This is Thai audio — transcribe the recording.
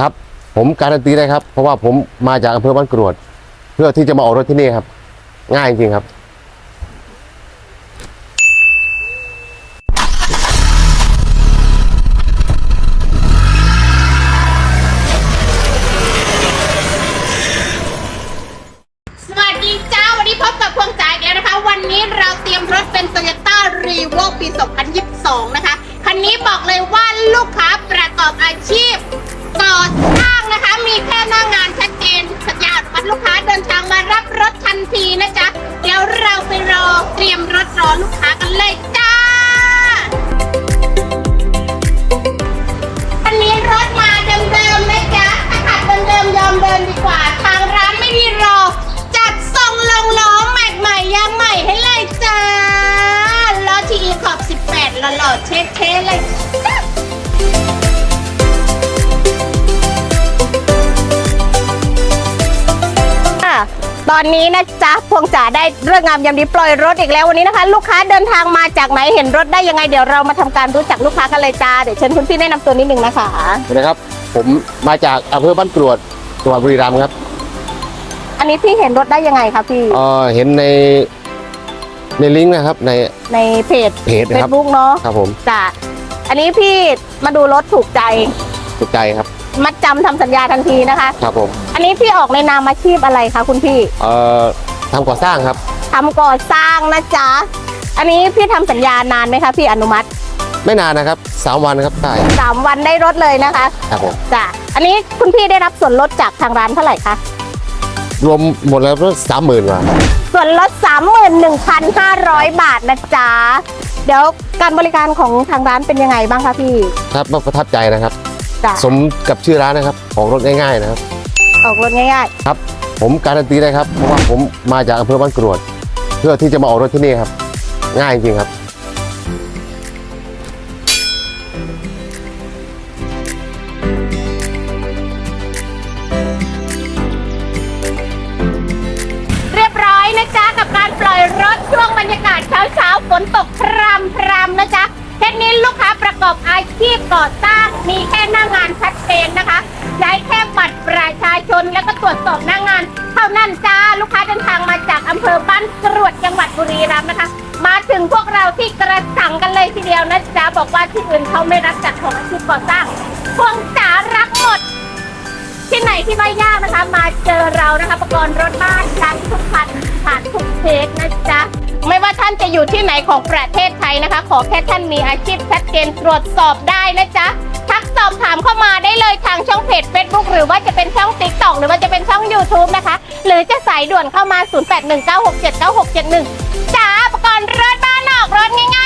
ครับ ผมการันตีได้ครับ เพราะว่าผมมาจากอำเภอบ้านกรวด เพื่อที่จะมาออกรถที่นี่ครับ ง่ายจริงๆครับ สวัสดีจ้าวันนี้พบกับพวงจ่ายอีกแล้วนะคะ วันนี้เราเตรียมรถเป็น Toyota r e v o ปี 2022 นะคะ คันนี้บอกเลยว่าลูกค้าประกอบอาชีพ ก่อสร้างนะคะ มีแค่หน้างานชัดเจนสัญญาอนุมัติลูกค้าเดินทางมารับรถทันทีนะจ๊ะ เดี๋ยวเราไปรอเตรียมรถรอลูกค้ากันเลยจ้าอันนี้รถมาเดิมๆนะจ๊ะถ้าขับเดิมๆยอมเดินดีกว่า ทางร้านไม่มีรอ จัดส่งลงล้อแม็กใหม่ยางใหม่ให้เลยจ้าล้อทีขอบ 18หล่อๆเท่ๆเลย อนนี้นะจ๊ะพวงจ๋าได้เรื่องงามยามดีปล่อยรถอีกแล้ววันนี้นะคะ ลูกค้าเดินทางมาจากไหนเห็นรถได้ยังไงเดี๋ยวเรามาทำการรู้จักลูกค้ากันเลยจ้าเดี๋ยวเชิญคุณพี่แนะนำตัวนิดนึงนะคะสวัสดีครับ ผมมาจากอำเภอบ้านกรวดจังหวัดบุรีรัมย์ครับ อันนี้พี่เห็นรถได้ยังไงคะพี่เอ่อเห็นในในลิงก์นะครับในในเพจเพจเฟนะคซรับบุ๊กเนาะครับผมจ้ะอันนี้พี่มาดูรถถูกใจถูกใจครับ มัดจำทำสัญญาทันทีนะคะ ครับผมอันนี้พี่ออกในนามอาชีพอะไรคะคุณพี่เอ่อทำก่อสร้างครับทำก่อสร้างนะจ๊ะอันนี้พี่ทำสัญญานานไหมคะพี่อนุมัติไม่นานนะครับสามวันครับได้สามวันได้รถเลยนะคะครับผมจ้ะอันนี้คุณพี่ได้รับส่วนลดจากทางร้านเท่าไหร่คะรวมหมดแล้วสามหมื่นกว่าส่วนลด 31,500 บาทนะจ๊ะเดี๋ยวการบริการของทางร้านเป็นยังไงบ้างคะพี่ ครับประทับใจนะครับ จ้ะสมกับชื่อร้านนะครับของรถง่ายๆนะครับ ออกรถง่ายครับ ผมการันตีได้ครับเพราะว่าผมมาจากอำเภอบ้านกรวด เพื่อที่จะมาออกรถที่นี่ครับ ง่ายจริงๆครับ ๆ เรียบร้อยนะจ๊ะกับการปล่อยรถช่วงบรรยากาศเช้าเช้าๆฝนตกพรำพรำๆนะจ๊ะเทคนี้ลูกค้าประกอบ อาชีพก่อสร้างมีแค่หน้างานชัดเจนนะคะ ใช้แค่บัตรประชาชนแล้วก็ตรวจสอบหน้างาน เท่านั้นจ้าลูกค้าเดินทางมาจากอำเภอบ้านกรวดจังหวัดบุรีรัมย์นะคะ มาถึงพวกเราที่กระสังกันเลยทีเดียวนะจ๊ะบอกว่าที่อื่นเขาไม่รักจัดของอาชีพก่อสร้างพวงจ๋ารักหมดที่ไหนที่ไม่ยากนะคะ มาเจอเรานะคะประกรณ์รถบ้านร้านทุกคันผ่านทุกเทคนะจ๊ะ ไม่ว่าท่านจะอยู่ที่ไหนของประเทศไทยนะคะ ขอแค่ท่านมีอาชีพชัดเจนตรวจสอบได้นะจ๊ะทักสอบถามเข้ามาได้เลยทางช่องเพจ Facebook หรือว่าจะเป็นช่อง t ิ k t o k หรือว่าจะเป็นช่อง YouTube นะคะ หรือจะสายด่วนเข้ามา 0819679671จ้าอุปกรณ์รถบ้านออกรถง่ายๆ